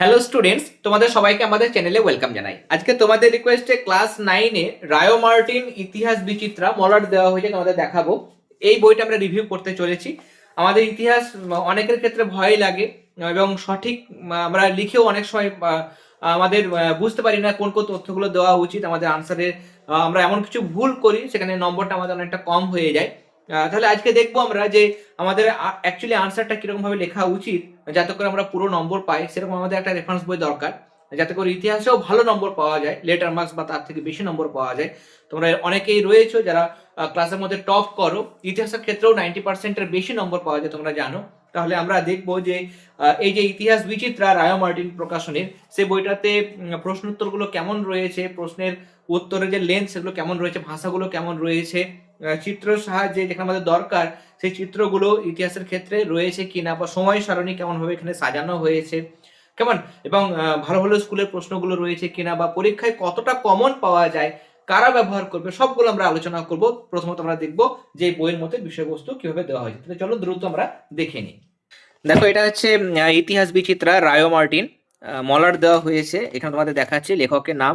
Hello students তোমাদের সবাইকে আমাদের চ্যানেলে ওয়েলকাম জানাই। আজকে তোমাদের রিকোয়েস্টে ক্লাস নাইনে রায়ো মার্টিন ইতিহাস বিচিত্রা মলাট দেওয়া হয়েছে, তোমাদের দেখাবো। এই বইটা আমরা রিভিউ করতে চলেছি। আমাদের ইতিহাস অনেকের ক্ষেত্রে ভয় লাগে এবং সঠিক, আমরা লিখেও অনেক সময় আমাদের বুঝতে পারি না কোন কোন তথ্যগুলো দেওয়া উচিত, আমাদের আনসারের আমরা এমন কিছু ভুল করি, সেখানে নম্বরটা আমাদের অনেকটা কম হয়ে যায়। তাহলে আজকে দেখব আমরা যে আমাদের অ্যাকচুয়ালি আনসারটা কীরকম ভাবে লেখা উচিত। যাতে করে আমরা পুরো নম্বর পাই, সেরকম আমাদের একটা রেফারেন্স বই দরকার। যাতে করে ইতিহাসেও ভালো নম্বর পাওয়া যায় লেটার মার্কস বা তার থেকে বেশি নম্বর পাওয়া যায়। তোমরা অনেকেই রয়েছো যারা ক্লাসের মধ্যে টপ করো, ইতিহাসের ক্ষেত্রেও নাইনটি পার্সেন্টের বেশি নম্বর পাওয়া যায় তোমরা জানো। তাহলে আমরা দেখব যে এই যে ইতিহাস বিচিত্রা রায় মার্টিন প্রকাশনের সেই বইটাতে প্রশ্ন উত্তরগুলো কেমন রয়েছে, প্রশ্নের উত্তরের যে লেন্থ সেগুলো কেমন রয়েছে, ভাষাগুলো কেমন রয়েছে চিত্র সাহায্যে যেখানে আমাদের দরকার, সেই চিত্রগুলো ইতিহাসের ক্ষেত্রে রয়েছে কিনা বা সময় সারণী কেমন ভাবে এখানে সাজানো হয়েছে, কেমন? এবং ভালো ভালো স্কুলের প্রশ্নগুলো রয়েছে কিনা বা পরীক্ষায় কতটা কমন পাওয়া যায়, কারা ব্যবহার করবে, সবগুলো আমরা আলোচনা করব। প্রথমত আমরা দেখব যে বইয়ের মধ্যে বিষয়বস্তু কীভাবে দেওয়া হয়েছে। তাহলে চলো দ্রুত আমরা দেখে নিই। দেখো, এটা হচ্ছে ইতিহাস বিচিত্রা, রায়ো মার্টিন। মলার দেওয়া হয়েছে। এখানে তোমাদের দেখাচ্ছে লেখকের নাম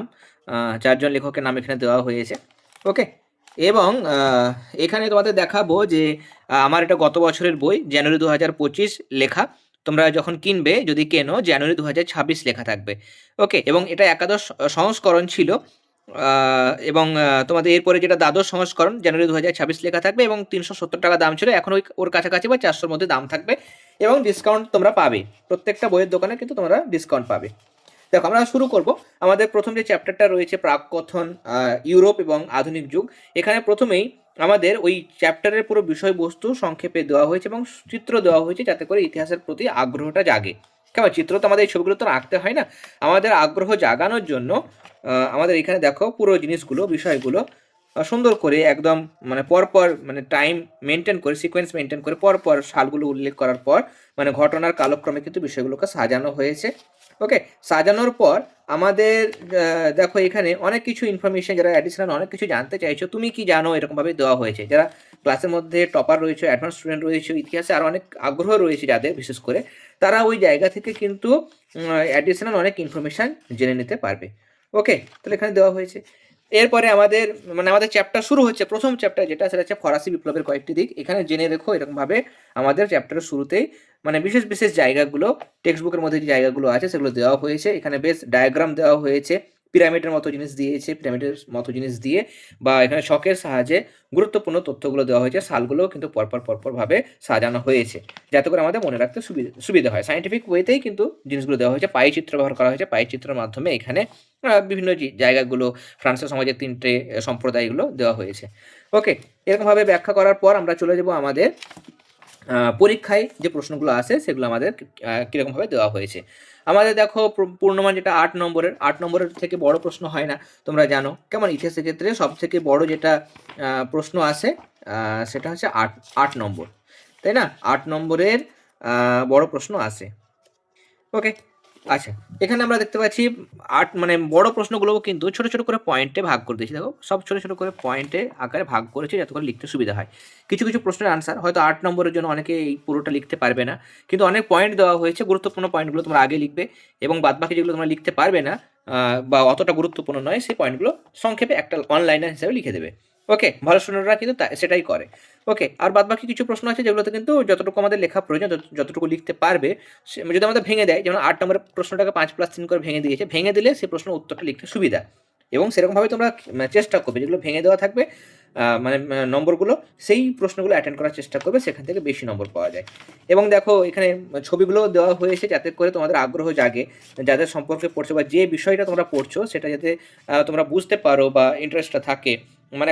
চারজন লেখকের নাম এখানে দেওয়া হয়েছে। ওকে? এবং এখানে তোমাদের দেখাবো যে আমার এটা গত বছরের বই, জানুয়ারি দু হাজার পঁচিশ লেখা। তোমরা যখন কিনবে, যদি কেনো, জানুয়ারি দু হাজার ছাব্বিশ লেখা থাকবে। ওকে, এবং এটা একাদশ সংস্করণ ছিল। এবং তোমাদের এরপরে যেটা দ্বাদশ সংস্করণ, জানুয়ারি দু হাজার ছাব্বিশ লেখা থাকবে এবং তিনশো সত্তর টাকা দাম ছিল। এখন ওই, ওর কাছাকাছি বা চারশোর মধ্যে দাম থাকবে এবং ডিসকাউন্ট তোমরা পাবে। প্রত্যেকটা বইয়ের দোকানে কিন্তু তোমরা ডিসকাউন্ট পাবে। দেখো, আমরা শুরু করব। আমাদের প্রথম যে চ্যাপ্টারটা রয়েছে প্রাককথন ইউরোপ এবং আধুনিক যুগ, এখানে প্রথমেই আমাদের ওই চ্যাপ্টারের পুরো বিষয়বস্তু সংক্ষেপে দেওয়া হয়েছে এবং চিত্র দেওয়া হয়েছে যাতে করে ইতিহাসের প্রতি আগ্রহটা জাগে। কেমন? চিত্র তো আমাদের এই ছবিগুলো তো আঁকতে হয় না। আমাদের আগ্রহ জাগানোর জন্য আমাদের এখানে দেখো পুরো জিনিসগুলো, বিষয়গুলো সুন্দর করে একদম মানে পরপর মানে টাইম মেনটেন করে সিকোয়েন্স মেনটেন করে পরপর সালগুলো উল্লেখ করার পর মানে ঘটনার কালক্রমে কিন্তু বিষয়গুলোকে সাজানো হয়েছে। ওকে সাজানোর পর আমাদের দেখো এখানে অনেক কিছু ইনফরমেশন যারা অ্যাডিশনাল অনেক কিছু জানতে চাইছো, তুমি কি জানো এরকমভাবে দেওয়া হয়েছে? যারা ক্লাসের মধ্যে টপার রয়েছে অ্যাডভান্স স্টুডেন্ট রয়েছে, ইতিহাসে আর অনেক আগ্রহ রয়েছে যাদের, বিশেষ করে, তারা ওই জায়গা থেকে কিন্তু অ্যাডিশনাল অনেক ইনফরমেশান জেনে নিতে পারবে। ওকে তাহলে এখানে দেওয়া হয়েছে। এরপরে আমাদের মানে আমাদের চ্যাপ্টার শুরু হচ্ছে, প্রথম চ্যাপ্টার যেটা, সেটা হচ্ছে ফরাসি বিপ্লবের কয়েকটি দিক। এখানে জেনে রেখো এরকমভাবে আমাদের চ্যাপ্টারের শুরুতেই মানে বিশেষ বিশেষ জায়গাগুলো টেক্সট বুকের মধ্যে যে জায়গাগুলো আছে সেগুলো দেওয়া হয়েছে। এখানে বেশ ডায়াগ্রাম দেওয়া হয়েছে। পিরামিডের মতো জিনিস দিয়েছে পিরামিডের মতো জিনিস দিয়ে বা এখানে শখের সাহায্যে গুরুত্বপূর্ণ তথ্যগুলো দেওয়া হয়েছে। সালগুলো কিন্তু পরপর পরপর ভাবে সাজানো হয়েছে, যাতে করে আমাদের মনে রাখতে সুবিধা সুবিধা হয়। সাইন্টিফিক ওয়েতেই কিন্তু জিনিসগুলো দেওয়া হয়েছে। পাই চিত্র ব্যবহার করা হয়েছে। পাই চিত্রের মাধ্যমে এখানে বিভিন্ন জায়গাগুলো, ফ্রান্সের সমাজের তিনটে সম্প্রদায়গুলো দেওয়া হয়েছে। ওকে এরকমভাবে ব্যাখ্যা করার পর আমরা চলে যাব আমাদের পরীক্ষায় যে প্রশ্নগুলো আসে সেগুলো আমাদের কীরকমভাবে দেওয়া হয়েছে। আমাদের দেখো পূর্ণমান যেটা আট নম্বরের আট নম্বরের থেকে বড় প্রশ্ন হয় না, তোমরা জানো। কেমন? ইতিহাসের ক্ষেত্রে সব থেকে বড় যেটা প্রশ্ন আসে সেটা হচ্ছে আট আট নম্বর। তাই না? আট নম্বরের বড় প্রশ্ন আসে ওকে আচ্ছা এখানে আমরা দেখতে পাচ্ছি আট মানে বড় প্রশ্নগুলোও কিন্তু ছোট ছোট করে পয়েন্টে ভাগ করে দিয়েছি। দেখো, সব ছোট ছোট করে পয়েন্টে আকারে ভাগ করেছি যাতে করে লিখতে সুবিধা হয়। কিছু কিছু প্রশ্নের আনসার হয়তো আট নম্বরের জন্য অনেকে এই পুরোটা লিখতে পারবে না, কিন্তু অনেক পয়েন্ট দেওয়া হয়েছে, গুরুত্বপূর্ণ পয়েন্টগুলো তোমরা আগে লিখবে এবং বাদবাকি যেগুলো তোমরা লিখতে পারবে না বা অতটা গুরুত্বপূর্ণ নয়, সেই পয়েন্টগুলো সংক্ষেপে একটা অনলাইনার হিসাবে লিখে দেবে। ওকে ভালো স্টুডেন্টরা কিন্তু সেটাই করে। ওকে আর বাদবাকি কিছু প্রশ্ন আছে যেগুলোতে কিন্তু যতটুকু আমাদের লেখা প্রয়োজন যতটুকু লিখতে পারবে, সে- যদি আমাদের ভেঙে দেয়, যেমন আট নম্বরের প্রশ্নটাকে পাঁচ প্লাস তিন করে ভেঙে দিয়েছে, ভেঙে দিলে সেই প্রশ্নের উত্তরটা লিখতে সুবিধা। এবং সেরকমভাবে তোমরা মানে চেষ্টা করবে, যেগুলো ভেঙে দেওয়া থাকবে মানে নম্বরগুলো, সেই প্রশ্নগুলো অ্যাটেন্ড করার চেষ্টা করবে, সেখান থেকে বেশি নম্বর পাওয়া যায়। এবং দেখো, এখানে ছবিগুলো দেওয়া হয়েছে যাতে করে তোমাদের আগ্রহ জাগে, যাদের সম্পর্কে পড়ছো বা যে বিষয়টা তোমরা পড়ছো, সেটা যাতে তোমরা বুঝতে পারো বা ইন্টারেস্টটা থাকে। মানে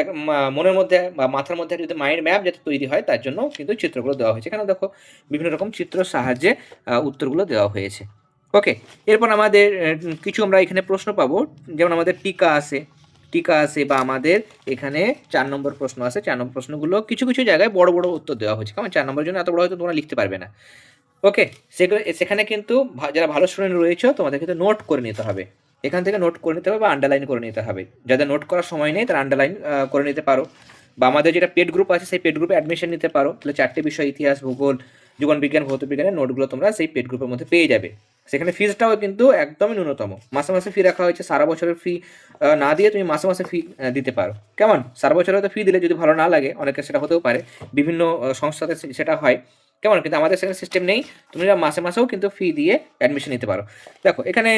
মনের মধ্যে বা মাথার মধ্যে যদি মাইন্ড ম্যাপ যাতে তৈরি হয়, তার জন্য কিন্তু চিত্রগুলো দেওয়া হয়েছে। এখানে দেখো বিভিন্ন রকম চিত্রের সাহায্যে উত্তরগুলো দেওয়া হয়েছে। ওকে এরপর আমাদের কিছু আমরা এখানে প্রশ্ন পাবো। যেমন আমাদের টিকা আছে। টিকা আছে বা আমাদের এখানে চার নম্বর প্রশ্ন আছে। চার নম্বর প্রশ্নগুলো কিছু কিছু জায়গায় বড় বড় উত্তর দেওয়া হয়েছে। কারণ চার নম্বরের জন্য এত বড় হয়তো তোমরা লিখতে পারবে না। ওকে সেগুলো, সেখানে কিন্তু যারা ভালো স্টুডেন্ট রয়েছে, তোমাদের কিন্তু নোট করে নিতে হবে। এখান থেকে নোট করে নিতে হবে বা আন্ডারলাইন করে নিতে হবে। যাদের নোট করার সময় নেই, তারা আন্ডারলাইন করে নিতে পারো। বা আমাদের যেটা পেড গ্রুপ আছে, সেই পেড গ্রুপে অ্যাডমিশন নিতে পারো। তাহলে চারটে বিষয়, ইতিহাস, ভূগোল জীবন বিজ্ঞান ভৌত বিজ্ঞানের নোটগুলো তোমরা সেই পেড গ্রুপের মধ্যে পেয়ে যাবে। সেখানে ফিজটাও কিন্তু একদমই ন্যূনতম। মাসে মাসে ফি রাখা হয়েছে, সারা বছরের ফি না দিয়ে তুমি মাসে মাসে ফি দিতে পারো। কেমন? সারা বছরে তো ফি দিলে যদি ভালো না লাগে, অনেকের সেটা হতেও পারে। বিভিন্ন সংস্থাতে সেটা হয়। কেমন? কিন্তু আমাদের সেখানে সিস্টেম নেই। তুমি মাসে মাসেও কিন্তু ফি দিয়ে অ্যাডমিশন নিতে পারো। দেখো, এখানে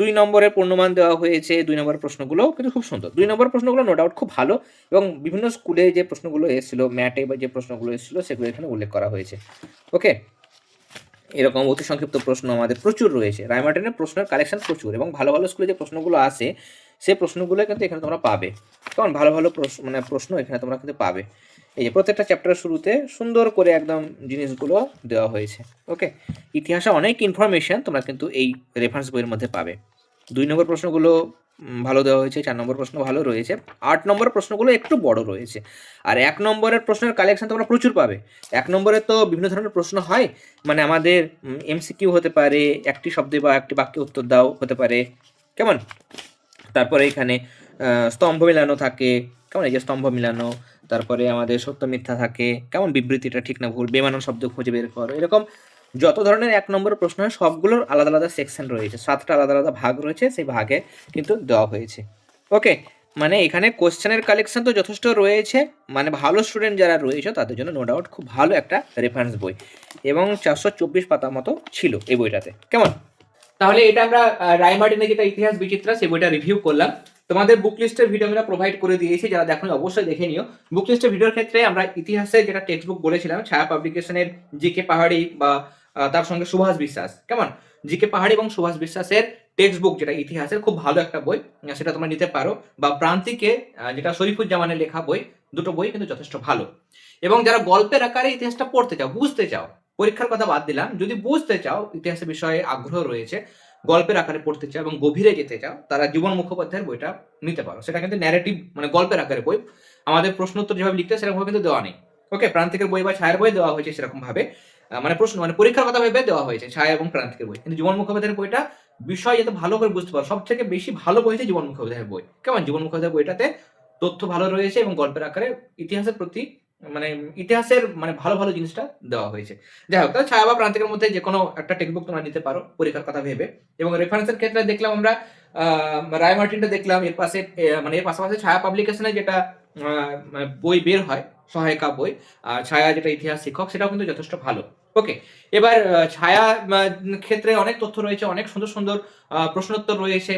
দুই নম্বরের পূর্ণমান দেওয়া হয়েছে, দুই নম্বরের প্রশ্নগুলো কিন্তু খুব সুন্দর। দুই নম্বর প্রশ্নগুলো নো ডাউট খুব ভালো এবং বিভিন্ন স্কুলে যে প্রশ্নগুলো এসেছিল ম্যাটে বা যে প্রশ্নগুলো এসেছিল, সেগুলো এখানে উল্লেখ করা হয়েছে। ওকে এরকম অতি সংক্ষিপ্ত প্রশ্ন আমাদের প্রচুর রয়েছে। রায়মার্টিনের প্রশ্নের কালেকশন প্রচুর এবং ভালো ভালো স্কুলে যে প্রশ্নগুলো আসে সেই প্রশ্নগুলো কিন্তু এখানে তোমরা পাবে। কেমন? ভালো ভালো প্রশ্ন মানে প্রশ্ন এখানে তোমরা কিন্তু পাবে। এই যে প্রত্যেকটা চ্যাপ্টার শুরুতে সুন্দর করে একদম জিনিসগুলো দেওয়া হয়েছে ওকে ইতিহাসে অনেক ইনফরমেশন তোমরা কিন্তু এই রেফারেন্স বইয়ের মধ্যে পাবে। দুই নম্বর প্রশ্নগুলো ভালো দেওয়া হয়েছে, চার নম্বর প্রশ্ন ভালো রয়েছে, আট নম্বর প্রশ্নগুলো একটু বড় রয়েছে। আর এক নম্বরের প্রশ্নের কালেকশন তোমরা প্রচুর পাবে। এক নম্বরে তো বিভিন্ন ধরনের প্রশ্ন হয় মানে আমাদের এমসিকিউ হতে পারে, একটি শব্দে বা একটি বাক্যে উত্তর দাও হতে পারে, কেমন? তারপরে এখানে স্তম্ভ মিলানো থাকে, কেমন? এই যে স্তম্ভ মিলানো তারপরে আমাদের সত্য মিথ্যা থাকে, কেমন বিবৃতিটা ঠিক না, ভুল, বেমানন শব্দ খুঁজে বের করো, এরকম যত ধরনের এক নম্বর প্রশ্ন হয়, সবগুলোর আলাদা আলাদা সেকশন রয়েছে, সাতটা আলাদা আলাদা ভাগ রয়েছে, সেই ভাগে কিন্তু দেওয়া হয়েছে। ওকে মানে এখানে কোশ্চেনের কালেকশন তো যথেষ্ট রয়েছে মানে ভালো স্টুডেন্ট যারা রয়েছে, তাদের জন্য নো ডাউট খুব ভালো একটা রেফারেন্স বই। এবং চারশো চব্বিশ পাতা মতো ছিল এই বইটাতে। কেমন? তাহলে এটা আমরা রায়মার্টিনের যেটা ইতিহাস বিচিত্রা সেই বইটা রিভিউ করলাম। তোমাদের বুক লিস্টের ভিডিও আমরা প্রোভাইড করে দিয়েছি, যারা দেখো অবশ্যই দেখে নিও। বুক লিস্টের ভিডিওর ক্ষেত্রে আমরা ইতিহাসের যেটা টেক্সট বুক বলেছিলাম, ছায়া পাবলিকেশনের জিকে পাহাড়ি বা তার সঙ্গে সুভাষ বিশ্বাস, কেমন? জিকে পাহাড়ি এবং সুভাষ বিশ্বাসের টেক্সট বুক যেটা ইতিহাসের খুব ভালো একটা বই সেটা তোমরা নিতে পারো। বা প্রান্তিকে যেটা শরীফুজ্জামানের লেখা বই, দুটো বই কিন্তু যথেষ্ট ভালো। এবং যারা গল্পের আকারে ইতিহাসটা পড়তে চাও, বুঝতে চাও, পরীক্ষার কথা বাদ দিলাম, যদি বুঝতে চাও, ইতিহাসের বিষয়ে আগ্রহ রয়েছে গল্পের আকারে পড়তে চাও এবং গভীরে যেতে চাও তারা জীবন মুখোপাধ্যায়ের বইটা নিতে পারো। সেটা কিন্তু ন্যারেটিভ মানে গল্পের আকারে বই। আমাদের প্রশ্ন উত্তর যেভাবে লিখতে সেরকমভাবে কিন্তু দেওয়া নেই। ওকে প্রান্তিকের বই বা ছায়ার বই দেওয়া হয়েছে সেরকম ভাবে আহ, মানে প্রশ্ন মানে পরীক্ষার কথা ভেবে দেওয়া হয়েছে ছায়া এবং প্রান্তিকের বই। কিন্তু জীবন মুখোপাধ্যায়ের বইটা বিষয় যাতে ভালো করে বুঝতে পারো সব থেকে বেশি ভালো বই হচ্ছে জীবন মুখোপাধ্যায়ের বই। কেমন? জীবন মুখোপাধ্যায়ের বইটাতে তথ্য ভালো রয়েছে এবং গল্পের আকারে ইতিহাসের প্রতি মানে ইতিহাসের মানে ভালো ভালো জিনিসটা দেওয়া হয়েছে। যাই হোক ছায়া বা প্রান্তিকের মধ্যে যে কোনো একটা টেক্সট তোমরা নিতে পারো পরীক্ষার কথা ভেবে। এবং রেফারেন্সের ক্ষেত্রে দেখলাম আমরা রায় মার্টিনটা দেখলাম, এর পাশে মানে এর পাশাপাশি ছায়া পাবলিকেশনে যেটা মানে বই বের হয়, সহায়িকা বই, আর ছায়া যেটা ইতিহাস শিক্ষক, সেটাও কিন্তু যথেষ্ট ভালো। ওকে এবার ছায়া ক্ষেত্রে অনেক তথ্য রয়েছে, অনেক সুন্দর সুন্দর প্রশ্নোত্তর রয়েছে।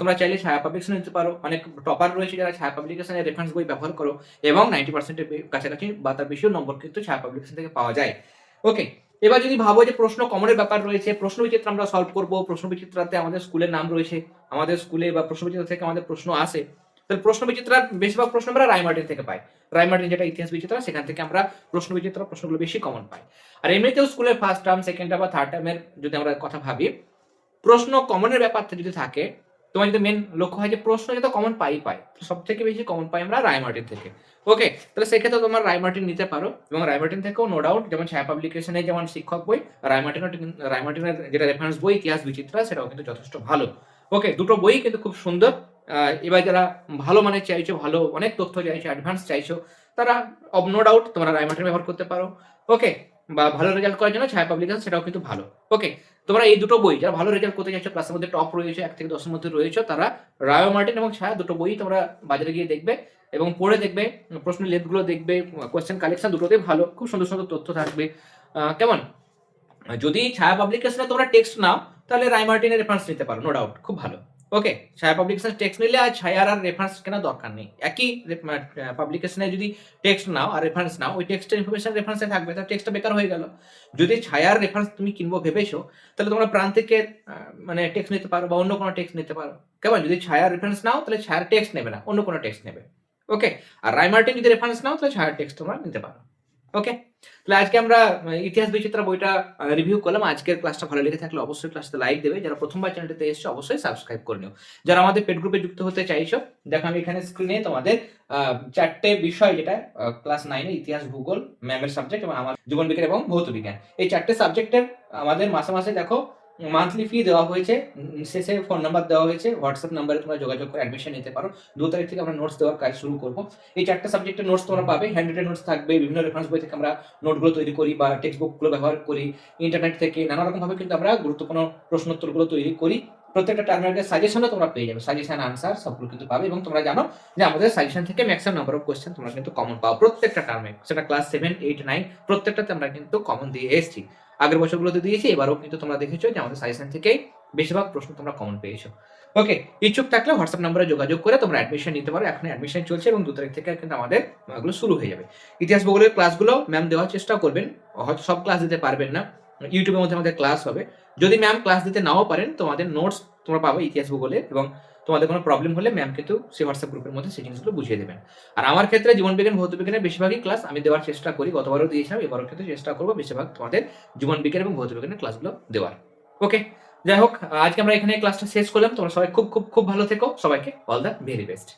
তোমরা চাইলে ছায়া পাবলিকেশন নিতে পারো। অনেক টপার রয়েছে যারা ছায়া পাবলিকেশনের রেফারেন্স বই ব্যবহার করো এবং নাইনটি পার্সেন্টের কাছাকাছি বা তার বেশিও নম্বর কিন্তু ছায়া পাবলিকেশন থেকে পাওয়া যায়। ওকে এবার যদি ভাবো যে প্রশ্ন কমনের ব্যাপার রয়েছে, প্রশ্ন বিচিত্র আমরা সলভ করব। প্রশ্ন বিচিত্রাতে আমাদের স্কুলের নাম রয়েছে। আমাদের স্কুলে বা প্রশ্ন বিচিত্র থেকে আমাদের প্রশ্ন আসে। তাহলে প্রশ্ন বিচিত্রার বেশিরভাগ প্রশ্ন আমরা রায়মার্টিন থেকে পাই। রায়মার্টিন যেটা ইতিহাস বিচিত্রা, সেখান থেকে আমরা প্রশ্ন বিচিত্রা প্রশ্নগুলো বেশি কমন পাই। আর এমনিতেও স্কুলের ফার্স্ট টার্ম সেকেন্ড টার্ম বা থার্ড টার্মের যদি আমরা কথা ভাবি, প্রশ্ন কমনের ব্যাপারটা যদি থাকে, তোমার যদি মেন লক্ষ্য হয় যে প্রশ্ন যাতে কমন পাই পাই সব থেকে বেশি কমন পাই আমরা রায়মার্টিন থেকে। ওকে তাহলে সেক্ষেত্রে তোমার রায়মার্টিন নিতে পারো এবং রায়মার্টিন থেকেও নো ডাউট যেমন ছায়া পাবলিকেশনে যেমন শিক্ষক বই রায়মার্টিনের রায়মার্টিনের যেটা রেফারেন্স বই, ইতিহাস বিচিত্রা, সেটাও কিন্তু যথেষ্ট ভালো। ওকে দুটো বই কিন্তু খুব সুন্দর। এবার যারা ভালো মানের চাইছো, ভালো অনেক তথ্য চাইছো অ্যাডভান্স চাইছো, তারা অব নো ডাউট তোমরা রায়মার্টিন ব্যবহার করতে পারো। ওকে বা ভালো রেজাল্ট করার জন্য ছায়া পাবলিকেশন সেটাও কিন্তু ভালো। ওকে তোমরা এই দুটো বই, যারা ভালো রেজাল্ট করতে চাইছো ক্লাসের মধ্যে টপ রয়েছে, এক থেকে দশের মধ্যে রয়েছে, তারা রায় মার্টিন এবং ছায়া দুটো বই তোমরা বাজারে গিয়ে দেখবে এবং পড়ে দেখবে, প্রশ্ন লেখগুলো দেখবে কোয়েশ্চেন কালেকশন দুটোতেই ভালো, খুব সুন্দর সুন্দর তথ্য থাকবে। কেমন? যদি ছায়া পাবলিকেশনে তোমরা টেক্সট নাও, তাহলে রায় মার্টিনের রেফারেন্স নিতে পারো নো ডাউট খুব ভালো। ওকে ছায়া পাবলিকেশন টেক্সট নিলে আর ছায়ার আর রেফারেন্স কেনার দরকার নেই। একই পাবলিকেশনে যদি টেক্সট নাও আর রেফারেন্স নাও ওই টেক্সটের ইনফরমেশন রেফারেন্সে থাকবে তাহলে টেক্সটটা বেকার হয়ে গেল। যদি ছায়ার রেফারেন্স তুমি কিনবো ভেবেছো তাহলে তোমরা প্রান্তিকের আহ, মানে টেক্সট নিতে পারো বা অন্য কোনো টেক্সট নিতে পারো। কেমন? যদি ছায়ার রেফারেন্স নাও তাহলে ছায়ার টেক্সট নেবে না অন্য কোনো টেক্সট নেবে। ওকে আর রাইমার্টিন যদি রেফারেন্স নাও তাহলে ছায়ার টেক্সট তোমরা নিতে পারো। ওকে তাহলে আজকে আমরা ইতিহাস বিচিত্রা বইটা রিভিউ করলাম। আজকের ক্লাসটা ভালো লেগে থাকলে অবশ্যই ক্লাসটা লাইক দেবে। যারা প্রথমবার চ্যানেলটিতে এসেছ, অবশ্যই সাবস্ক্রাইব করে নিও। যারা আমাদের পেট গ্রুপে যুক্ত হতে চাইছো, দেখো আমি এখানে স্ক্রিনে তোমাদের চারটে বিষয় যেটা ক্লাস নাইনে ইতিহাস, ভূগোল ম্যামের সাবজেক্ট এবং আমার জীবন বিজ্ঞান এবং ভৌত বিজ্ঞান। এই চারটে সাবজেক্টের আমাদের মাসে মাসে দেখো মান্থলি ফি দেওয়া হয়েছে শেষে ফোন নাম্বার দেওয়া হয়েছে হোয়াটসঅ্যাপ নাম্বারে তোমরা যোগাযোগ করে অ্যাডমিশন নিতে পারো। দু তারিখ থেকে আমরা নোটস দেওয়ার কাজ শুরু করব। এই চারটা সাবজেক্টের নোটস তোমরা পাবে। হ্যান্ড নোটস থাকবে, বিভিন্ন রেফারেন্স বই থেকে আমরা নোটগুলো তৈরি করি বা টেক্সট বুকগুলো ব্যবহার করি। ইন্টারনেট থেকে নানা রকমভাবে কিন্তু আমরা গুরুত্বপূর্ণ প্রশ্নোত্তরগুলো তৈরি করি। প্রত্যেকটা টার্মিনালের সাজেশনও তোমরা পেয়ে যাবে। সাজেশন আনসার সবগুলো কিন্তু পাবে এবং তোমরা জানো যে আমাদের সাজেশন থেকে ম্যাক্সিমাম নাম্বার অফ কোয়েশ্চেন তোমরা কিন্তু কমন পাও প্রত্যেকটা টার্মে সেটা ক্লাস সেভেন এইট নাইন প্রত্যেকটাতে আমরা কিন্তু কমন দিয়ে এসেছি। আগের বছরগুলোতে দিয়েছি, এবারও কিন্তু তোমরা দেখেছ যে আমাদের সাজেশন থেকেই বেশিরভাগ প্রশ্ন তোমরা কমন পেয়েছ। ওকে ইচ্ছুক থাকলে হোয়াটসঅ্যাপ নাম্বারে যোগাযোগ করে তোমরা অ্যাডমিশন নিতে পারো। এখন অ্যাডমিশন চলছে এবং দু তারিখ থেকে কিন্তু আমাদের এগুলো শুরু হয়ে যাবে। ইতিহাস ভূগোলের ক্লাসগুলো ম্যাম দেওয়ার চেষ্টা করবেন। হয়তো সব ক্লাস দিতে পারবেন না। ইউটিউবের মধ্যে আমাদের ক্লাস হবে। যদি ম্যাম ক্লাস দিতে নাও পারেন, তোমাদের নোটস তোমরা পাবে ইতিহাস ভূগোলে এবং তোমাদের কোনো প্রবলেম হলে ম্যাম কিন্তু সেই হোয়াটসঅ্যাপ গ্রুপের মধ্যে সেই জিনিসগুলো বুঝিয়ে দেবেন। আর আমার ক্ষেত্রে জীবন বিজ্ঞান, ভৌত বিজ্ঞানের বেশিরভাগই ক্লাস আমি দেওয়ার চেষ্টা করি, গতবারও দিয়েছিলাম, এবারও ক্ষেত্রে চেষ্টা করব বেশিরভাগ তোমাদের জীবন বিজ্ঞান এবং ভৌত বিজ্ঞানের ক্লাসগুলো দেওয়ার। ওকে যাই হোক, আজকে আমরা এখানে ক্লাসটা শেষ করলাম। তোমরা সবাই খুব খুব খুব ভালো থেকো। সবাইকে অল দ্য ভেরি বেস্ট